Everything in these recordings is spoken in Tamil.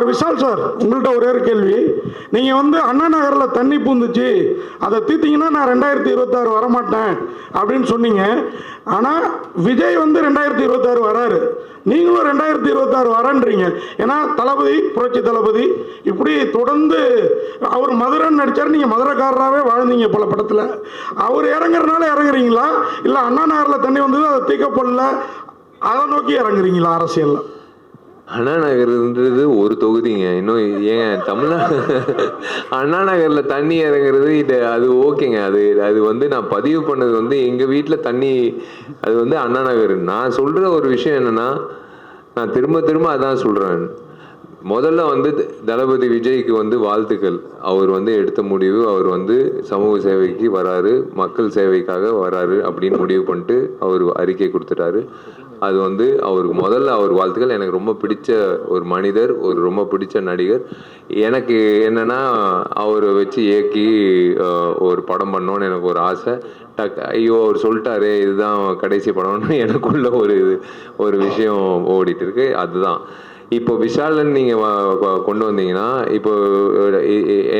சார் விஷால் சார் உங்கள்கிட்ட ஒரே ஒரு கேள்வி. நீங்கள் வந்து அண்ணா நகரில் தண்ணி பூந்துச்சு. அதை தீர்த்திங்கன்னா நான் ரெண்டாயிரத்தி இருபத்தாறு வரமாட்டேன் அப்படின்னு சொன்னீங்க. ஆனால் விஜய் வந்து ரெண்டாயிரத்தி இருபத்தாறு வராரு. நீங்களும் ரெண்டாயிரத்தி இருபத்தாறு வரன்றீங்க. ஏன்னா தளபதி புரட்சி தளபதி இப்படி தொடர்ந்து அவர் மதுரைன்னு நடித்தார் நீங்கள் மதுரைக்காரராகவே வாழ்ந்தீங்க பல படத்தில். அவர் இறங்குறதுனால இறங்குறீங்களா? இல்லை அண்ணா நகரில் தண்ணி வந்தது அதை தீக்கப்படல? அதை நோக்கி இறங்குறீங்களா அரசியலில்? அண்ணா நகர்ன்றது ஒரு தொகுதிங்க. இன்னும் ஏன் தமிழ்நாடு அண்ணா நகரில் தண்ணி இறங்குறது இது அது ஓகேங்க. அது அது வந்து நான் பதிவு பண்ணது வந்து எங்கள் வீட்டில் தண்ணி அது வந்து அண்ணா நகர். நான் சொல்கிற ஒரு விஷயம் என்னன்னா நான் திரும்ப திரும்ப அதான் சொல்கிறேன் முதல்ல வந்து த- தளபதி விஜய்க்கு வந்து வாழ்த்துக்கள். அவர் வந்து எடுத்த முடிவு அவர் வந்து சமூக சேவைக்கு வராரு மக்கள் சேவைக்காக வராரு அப்படின்னு முடிவு பண்ணிட்டு அவர் அறிக்கை கொடுத்துட்டாரு. அது வந்து அவருக்கு முதல்ல அவர் வாழ்த்துக்கள். எனக்கு ரொம்ப பிடிச்ச ஒரு மனிதர் ஒரு ரொம்ப பிடிச்ச நடிகர். எனக்கு என்னன்னா அவரை வச்சு இயக்கி ஒரு படம் பண்ணோன்னு எனக்கு ஒரு ஆசை. டக் ஐயோ அவர் சொல்லிட்டாரு இதுதான் கடைசி படம்னு எனக்குள்ள ஒரு இது ஒரு விஷயம் ஓடிட்டு இருக்கு. அதுதான். இப்போ விஷாலன் நீங்கள் கொண்டு வந்தீங்கன்னா இப்போ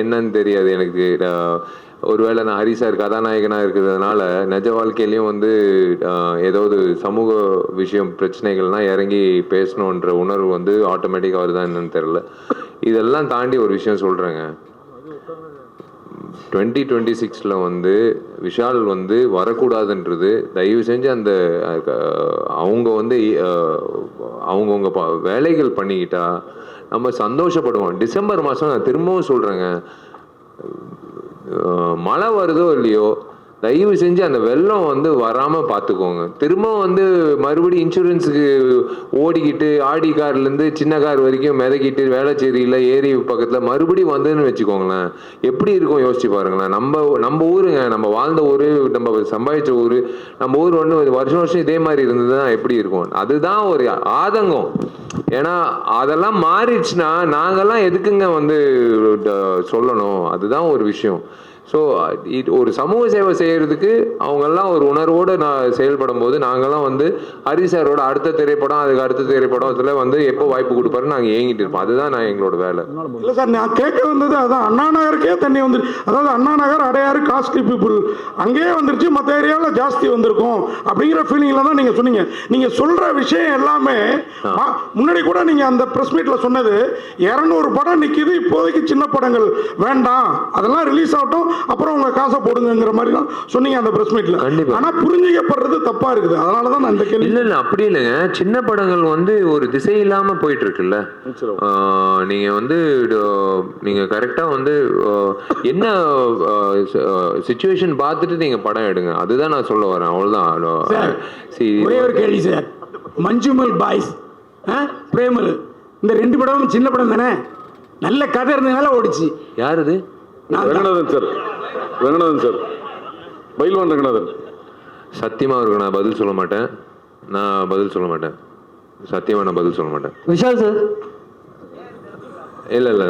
என்னன்னு தெரியாது எனக்கு ஒருவேளை நான் ஹரி சார் கதாநாயகனாக இருக்கிறதுனால நிஜ வாழ்க்கையிலையும் வந்து ஏதாவது சமூக விஷயம் பிரச்சனைகள்லாம் இறங்கி பேசணுன்ற உணர்வு வந்து ஆட்டோமேட்டிக்காக வருதா என்னன்னு தெரில இதெல்லாம் தாண்டி ஒரு விஷயம் சொல்கிறேங்க டுவெண்ட்டி டுவெண்ட்டி சிக்ஸில் வந்து விஷால் வந்து வரக்கூடாதுன்றது தயவு செஞ்சு அந்த அவங்க வந்து அவங்கவுங்க ப வேலைகள் பண்ணிக்கிட்டா நம்ம சந்தோஷப்படுவோம். டிசம்பர் மாதம் நான் திரும்பவும் சொல்கிறேங்க மழை வருதோ இல்லையோ தயவு செஞ்சு அந்த வெள்ளம் வந்து வராமல் பார்த்துக்கோங்க திரும்பவும் வந்து மறுபடியும் இன்சூரன்ஸுக்கு ஓடிக்கிட்டு ஆடி கார்லேருந்து சின்ன கார் வரைக்கும் மிதக்கிட்டு வேளச்சேரியில் ஏரி பக்கத்தில் மறுபடியும் வந்ததுன்னு வச்சுக்கோங்களேன். எப்படி இருக்கும் யோசிச்சு பாருங்களேன். நம்ம நம்ம ஊருங்க நம்ம வாழ்ந்த ஊர் நம்ம சம்பாதிச்ச ஊர் நம்ம ஊர் ஒன்று வருஷம் வருஷம் இதே மாதிரி இருந்ததுன்னா எப்படி இருக்கும்? அதுதான் ஒரு ஆதங்கம். ஏன்னா அதெல்லாம் மாறிடுச்சுன்னா நாங்கெல்லாம் எதுக்குங்க வந்து சொல்லணும்? அதுதான் ஒரு விஷயம். ஸோ ஒரு சமூக சேவை செய்யறதுக்கு அவங்கெல்லாம் ஒரு உணர்வோடு நான் செயல்படும் போது நாங்கெல்லாம் வந்து ஹரி சாரோட அடுத்த திரைப்படம் அதுக்கு அடுத்த திரைப்படத்துல வந்து எப்போ வாய்ப்பு கொடுப்பாரு நாங்கள் ஏங்கிட்டு இருப்போம். அதுதான் நான் எங்களோட வேலை. இல்லை சார் நான் கேட்க வந்தது அதான். அண்ணா நகருக்கே தண்ணி வந்து அதாவது அண்ணா நகர் அடையாறு காஸ்ட்லி பீப்புள். அங்கேயே வந்துருச்சு மற்ற ஏரியாவில் ஜாஸ்தி வந்திருக்கும் அப்படிங்கிற ஃபீலிங்கில் தான் நீங்கள் சொன்னீங்க. நீங்கள் சொல்கிற விஷயம் எல்லாமே முன்னாடி கூட நீங்கள் அந்த ப்ரெஸ் மீட்டில் சொன்னது இரநூறு படம் நிற்கிது இப்போதைக்கு சின்ன படங்கள். வேண்டாம் அதெல்லாம் ரிலீஸ் ஆகட்டும். அப்புறம் உங்கள் காசை போடுங்கிற மாதிரி தான் சொன்னீங்க அந்த ப்ரெஸ் மீட்டில் கண்டிப்பா. ஆனால் புரிஞ்சிக்கப்படுறது தப்பாக இருக்குது. அதனால தான் நான் இந்த கேள்வி இல்ல இல்ல அப்படி இல்லைங்க. சின்ன படங்கள் வந்து ஒரு திசை இல்லாம போயிட்டு இருக்குல்ல நீங்க வந்து நீங்க கரெக்டா வந்து என்ன சுச்சுவேஷன் பார்த்துட்டு நீங்க படம் எடுங்க. அதுதான் நான் சொல்ல வரேன். அவ்வளவுதான். சார், ஒரே ஒரு கேள்வி சார். மஞ்சுமல் பாய்ஸ் பிரேமல். இந்த ரெண்டு படமும் சின்ன படம் தானே? நல்ல கதை இருந்ததுனால ஓடிச்சு. யார் இது. ரங்கநாதன் சார். ரங்கநாதன் சார். பயில்வான் ரங்கநாதன். சத்தியமா இருக்கு நான் பதில் சொல்ல மாட்டேன். நான் பதில் சொல்ல மாட்டேன். சத்தியமா நான் பதில் சொல்ல மாட்டேன். விஷால் சார். இல்ல இல்ல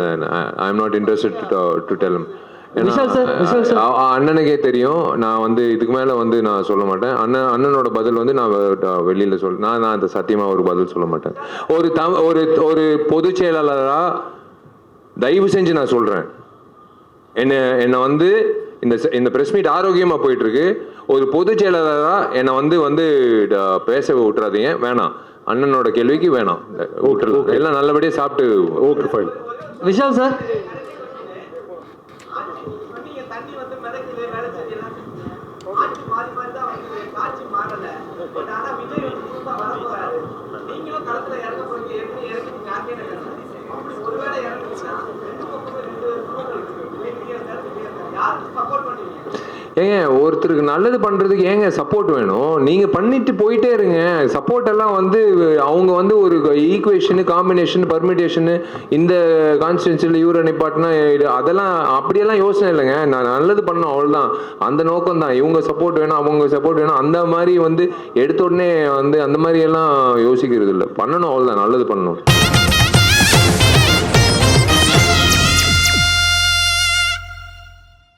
I am not interested to tell. அண்ணனுக்கே தெரியும். நான் வந்து இதுக்கு மேல வந்து நான் சொல்ல மாட்டேன். அண்ணன் அண்ணனோட பதில் வந்து நான் வெளியில சொல் நான் நான் அந்த சத்தியமா ஒரு பதில் சொல்ல மாட்டேன். ஒரு தம் ஒரு ஒரு பொதுச் செயலாளரா தயவு செஞ்சு நான் சொல்றேன். என்ன என்னை வந்து இந்த இந்த பிரஸ் மீட் ஆரோக்கியமா போயிட்டு இருக்கு ஒரு பொதுச் செயலாளரா என்னை வந்து வந்து ட- பேச விட்டுறாதீங்க. வேணாம். அண்ணனோட கேள்விக்கு வேணாம். விட்டுருங்க எல்லாம் நல்லபடியா சாப்பிட்டு ஓகே ஃபைன் விஷால் சார் நீங்க தண்ணி வந்து மிதக்குது வேலை செய்யலாம் ஆட்சி மாறி மாறி தான் வந்து காட்சி மாறல பட் ஆனா விஜய் வந்து புதுசா வர போறாரு நீங்களும் களத்துல இறங்க போறீங்க எப்படி இறங்கிட்டீங்க ஆர்கே நகர்ல அப்படி ஒருவேளை இறங்குனீங்கன்னா ரெண்டு பக்கமும் ரெண்டு குழுக்கள் இருக்கு விஜய் பெரியார் சார், விஜய் சார். யாருக்கு சப்போர்ட் பண்ணுவீங்க ஏங்க ஒருத்தருக்கு நல்லது பண்றதுக்கு ஏங்க சப்போர்ட் வேணும்? நீங்க பண்ணிட்டு போயிட்டே இருங்க. சப்போர்ட் எல்லாம் வந்து அவங்க வந்து ஒரு ஈக்குவேஷனு காம்பினேஷன் பர்மிடேஷனு இந்த கான்ஸ்டியூன்சியில் இவரை நிப்பாட்டினா இது அதெல்லாம் அப்படியெல்லாம் யோசனை இல்லைங்க. நான் நல்லது பண்ணணும் அவ்வளோதான் அந்த நோக்கம் தான் இவங்க சப்போர்ட் வேணும் அவங்க சப்போர்ட் வேணும் அந்த மாதிரி வந்து எடுத்த உடனே வந்து அந்த மாதிரி எல்லாம் யோசிக்கிறது இல்லை பண்ணணும் அவ்வளோதான் நல்லது பண்ணணும்.